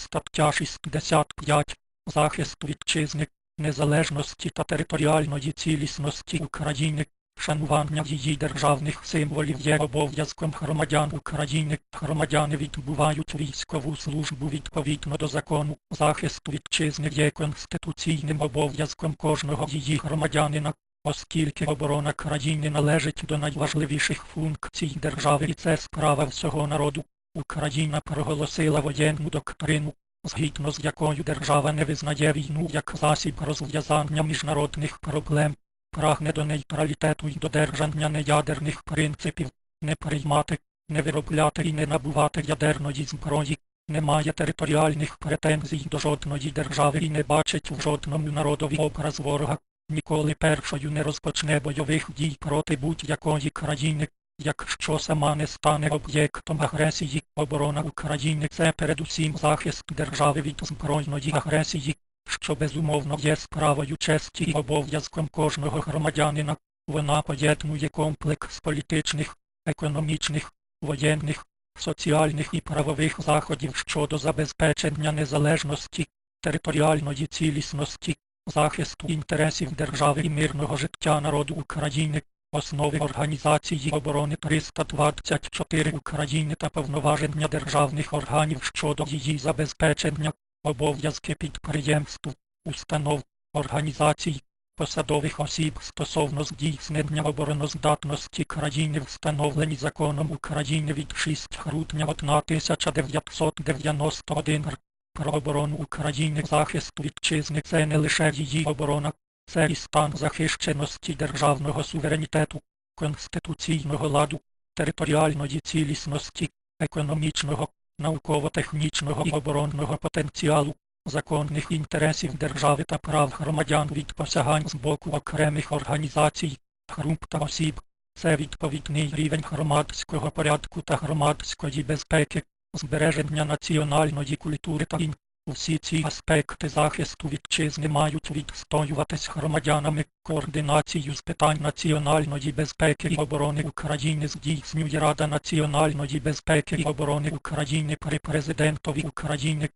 Стаття 65. Захист вітчизни, незалежності та територіальної цілісності України, шанування її державних символів є обов'язком громадян України. Громадяни відбувають військову службу відповідно до закону. Захист вітчизни є конституційним обов'язком кожного її громадянина. Оскільки оборона країни належить до найважливіших функцій держави і це справа всього народу, Україна проголосила воєнну доктрину, згідно з якою держава не визнає війну як засіб розв'язання міжнародних проблем, прагне до нейтралітету і додержання неядерних принципів, не приймати, не виробляти і не набувати ядерної зброї, не має територіальних претензій до жодної держави і не бачить в жодному народові образ ворога, ніколи першою не розпочне бойових дій проти будь-якої країни, якщо сама не стане об'єктом агресії, оборона України це передусім захист держави від збройної агресії, що безумовно є справою честі і обов'язком кожного громадянина. Вона поєднує комплекс політичних, економічних, воєнних, соціальних і правових заходів щодо забезпечення незалежності, територіальної цілісності, захисту інтересів держави і мирного життя народу України, основи Організації оборони 324 України та повноваження державних органів щодо її забезпечення, обов'язки підприємств, установ, організацій, посадових осіб стосовно здійснення обороноздатності країни встановлені законом України від 6 грудня 1991. Про оборону України захист вітчизни це не лише її оборона, це і стан захищеності державного суверенітету, конституційного ладу, територіальної цілісності, економічного, науково-технічного і оборонного потенціалу, законних інтересів держави та прав громадян від посягань з боку окремих організацій, груп та осіб. Це відповідний рівень громадського порядку та громадської безпеки, збереження національної культури та ін. Всі ці аспекти захисту вітчизни мають відстоюватись громадянами. Координацію з питань національної безпеки і оборони України здійснює Рада національної безпеки і оборони України при президентові України.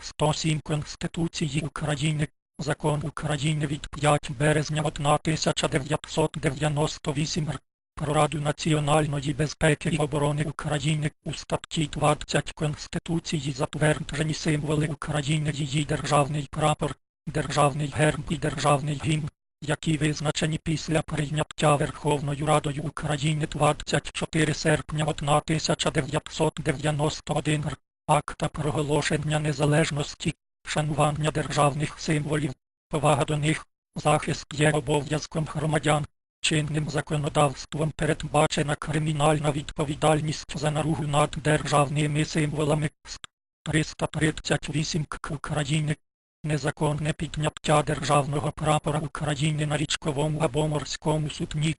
107 Конституції України. Закон України від 5 березня 1998 р. Про Раду національної безпеки і оборони України у статті 20 Конституції затверджені символи України її державний прапор, державний герб і державний гімн, які визначені після прийняття Верховною Радою України 24 серпня 1991 р. Акта проголошення незалежності, шанування державних символів, повага до них, захист є обов'язком громадян. Чинним законодавством передбачена кримінальна відповідальність за наругу над державними символами. 338 КК України, незаконне підняття державного прапора України на річковому або морському судні.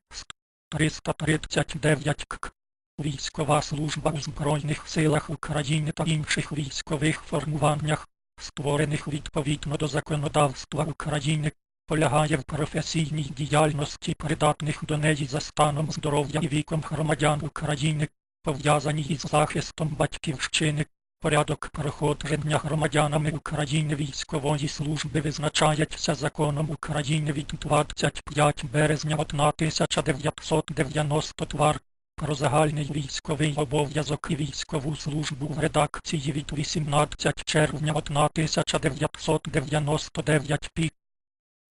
339 КК. Військова служба у Збройних силах України та інших військових формуваннях, створених відповідно до законодавства України полягає в професійній діяльності придатних до неї за станом здоров'я і віком громадян України, пов'язані із захистом батьківщини. Порядок проходження громадянами України військової служби визначається законом України від 25 березня 1992 про загальний військовий обов'язок і військову службу в редакції від 18 червня 1999 пі.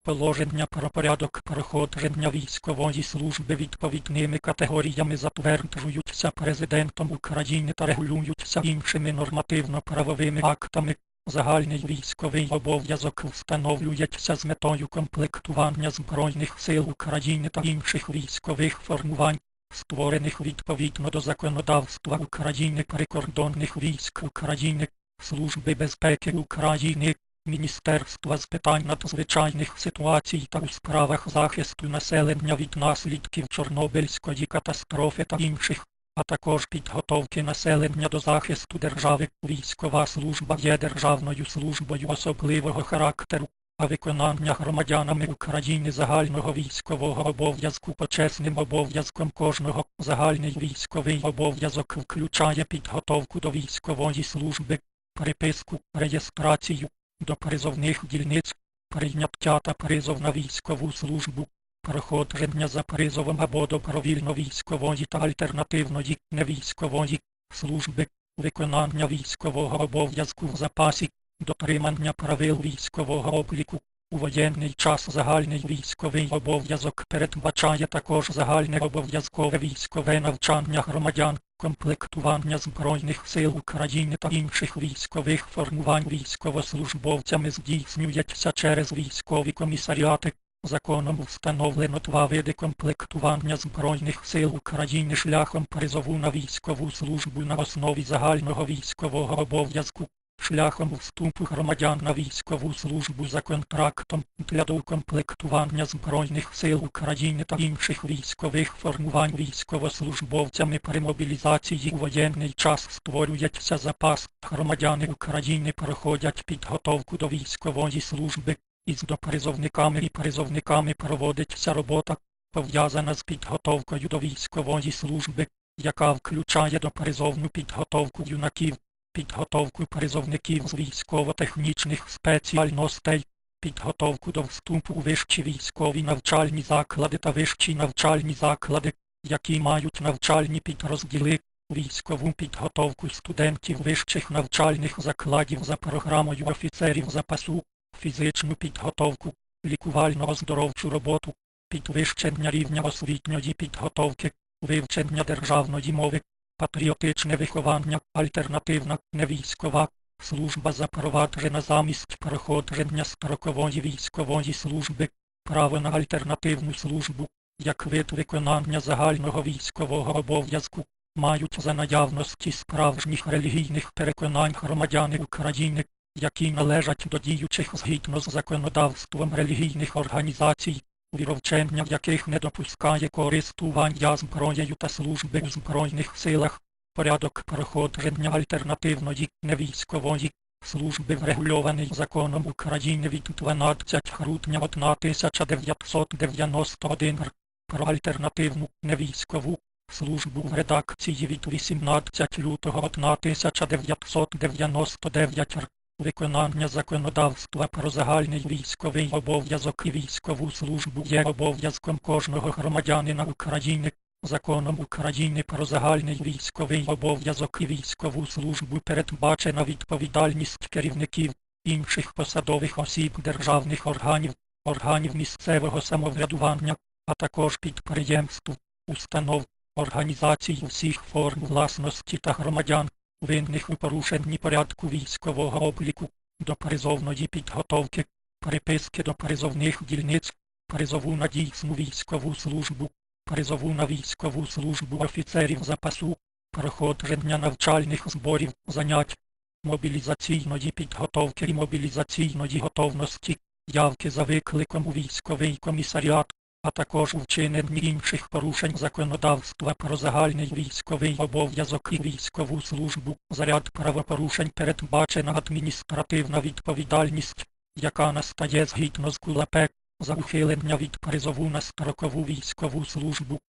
Положення про порядок проходження військової служби відповідними категоріями затверджуються Президентом України та регулюються іншими нормативно-правовими актами. Загальний військовий обов'язок встановлюється з метою комплектування Збройних сил України та інших військових формувань, створених відповідно до законодавства України прикордонних військ України, Служби безпеки України, Міністерства з питань надзвичайних ситуацій та у справах захисту населення від наслідків Чорнобильської катастрофи та інших, а також підготовки населення до захисту держави. Військова служба є державною службою особливого характеру, а виконання громадянами України загального військового обов'язку почесним обов'язком кожного загальний військовий обов'язок включає підготовку до військової служби, переписку, реєстрацію до призовних дільниць, прийняття та призов на військову службу, проходження за призовом або добровільно-військової та альтернативної невійськової служби, виконання військового обов'язку в запасі, дотримання правил військового обліку. У воєнний час загальний військовий обов'язок передбачає також загальне обов'язкове військове навчання громадян, комплектування Збройних сил України та інших військових формувань військовослужбовцями здійснюється через військові комісаріати. Законом встановлено два види комплектування Збройних сил України шляхом призову на військову службу на основі загального військового обов'язку шляхом вступу громадян на військову службу за контрактом для доукомплектування Збройних сил України та інших військових формувань військовослужбовцями при мобілізації у воєнний час створюється запас. Громадяни України проходять підготовку до військової служби. Із допризовниками і призовниками проводиться робота, пов'язана з підготовкою до військової служби, яка включає допризовну підготовку юнаків, підготовку призовників з військово-технічних спеціальностей, підготовку до вступу у вищі військові навчальні заклади та вищі навчальні заклади, які мають навчальні підрозділи, військову підготовку студентів вищих навчальних закладів за програмою офіцерів запасу, фізичну підготовку, лікувально-оздоровчу роботу, підвищення рівня освітньої підготовки, вивчення державної мови, патріотичне виховання, альтернативна, невійськова, служба запроваджена замість проходження строкової військової служби, право на альтернативну службу, як вид виконання загального військового обов'язку, мають за наявності справжніх релігійних переконань громадяни України, які належать до діючих згідно з законодавством релігійних організацій, віровчення яких не допускає користування зброєю та служби у Збройних силах, порядок проходження альтернативної невійськової служби врегульований законом України від 12 грудня 1991 р. про альтернативну невійськову службу в редакції від 18 лютого 1999 р. Виконання законодавства про загальний військовий обов'язок і військову службу є обов'язком кожного громадянина України. Законом України про загальний військовий обов'язок і військову службу передбачена відповідальність керівників інших посадових осіб державних органів, органів місцевого самоврядування, а також підприємств, установ, організацій всіх форм власності та громадян винних у порушенні порядку військового обліку, до призовної підготовки, приписки до призовних дільниць, призову на дійсну військову службу, призову на військову службу офіцерів запасу, проходження навчальних зборів, занять, мобілізаційної підготовки і мобілізаційної готовності, явки за викликом у військовий комісаріат, а також у вчиненні інших порушень законодавства про загальний військовий обов'язок і військову службу, заряд правопорушень передбачена адміністративна відповідальність, яка настає згідно з КУЛАПЕ за ухилення від призову на строкову військову службу.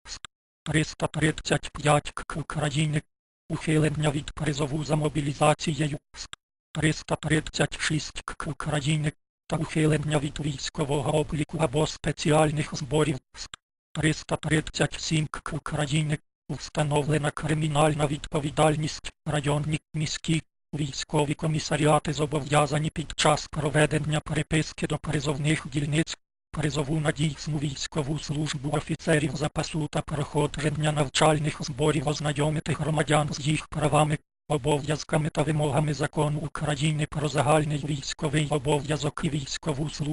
335 КК України, ухилення від призову за мобілізацією. 336 КК України ухилення від військового обліку або спеціальних зборів. 337 КК України встановлена кримінальна відповідальність. Районні міські військові комісаріати зобов'язані під час проведення переписки до призовних дільниць. Призову на дійсну військову службу офіцерів запасу та проходження навчальних зборів ознайомити громадян з їх правами обов'язками та вимогами закону України про загальний військовий обов'язок і військову службу.